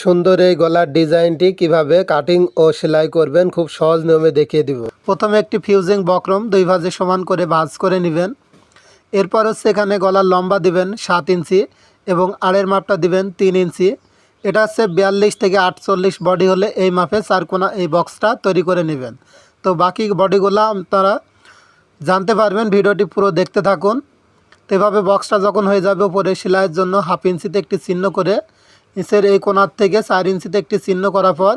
সুন্দর এই গলার ডিজাইনটি কীভাবে কাটিং ও সেলাই করবেন খুব সহজ নিয়মে দেখিয়ে দিব। প্রথমে একটি ফিউজিং বক্রম দুই ভাজে সমান করে ভাঁজ করে নেবেন। এরপর হচ্ছে এখানে গলার লম্বা দিবেন সাত ইঞ্চি এবং আড়ের মাপটা দিবেন তিন ইঞ্চি। এটা হচ্ছে বিয়াল্লিশ থেকে আটচল্লিশ বডি হলে এই মাপে চারকোনা এই বক্সটা তৈরি করে নেবেন। তো বাকি বডিগুলো আপনারা জানতে পারবেন, ভিডিওটি পুরো দেখতে থাকুন। তো এভাবে বক্সটা যখন হয়ে যাবে উপরে সেলাইয়ের জন্য হাফ ইঞ্চিতে একটি চিহ্ন করে নিচের এই কোনার থেকে চার ইঞ্চিতে একটি চিহ্ন করার পর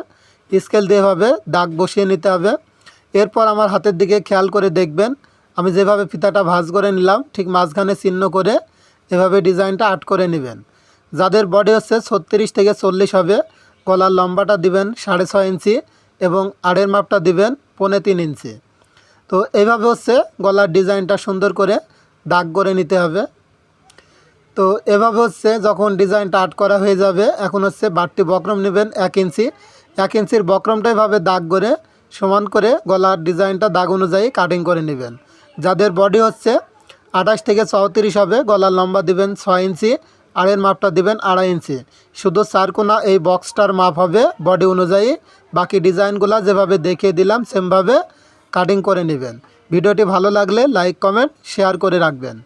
স্কেল দিয়ে এভাবে দাগ বসিয়ে নিতে হবে। এরপর আমার হাতের দিকে খেয়াল করে দেখবেন, আমি যেভাবে ফিতাটা ভাঁজ করে নিলাম, ঠিক মাঝখানে চিহ্ন করে এভাবে ডিজাইনটা আর্ট করে নেবেন। যাদের বডি হচ্ছে ছত্রিশ থেকে চল্লিশ হবে, গলার লম্বাটা দিবেন সাড়ে ছয় ইঞ্চি এবং আড়ের মাপটা দিবেন পৌনে তিন ইঞ্চি। তো এইভাবে হচ্ছে গলার ডিজাইনটা সুন্দর করে দাগ করে নিতে হবে। তো এভাবে হচ্ছে যখন ডিজাইনটা আর্ট করা হয়ে যাবে, এখন হচ্ছে বাড়তি বক্রম নেবেন এক ইঞ্চি। এক ইঞ্চির বক্রমটা এভাবে দাগ করে, সমান করে গলার ডিজাইনটা দাগ অনুযায়ী কাটিং করে নেবেন। যাদের বডি হচ্ছে আঠাশ থেকে চৌত্রিশ হবে, গলার লম্বা দিবেন ছয় ইঞ্চি, আড়ের মাপটা দিবেন আড়াই ইঞ্চি। শুধু চারকোনা এই বক্সটার মাপ হবে বডি অনুযায়ী, বাকি ডিজাইনগুলো যেভাবে দেখিয়ে দিলাম সেমভাবে কাটিং করে নেবেন। ভিডিওটি ভালো লাগলে লাইক কমেন্ট শেয়ার করে রাখবেন।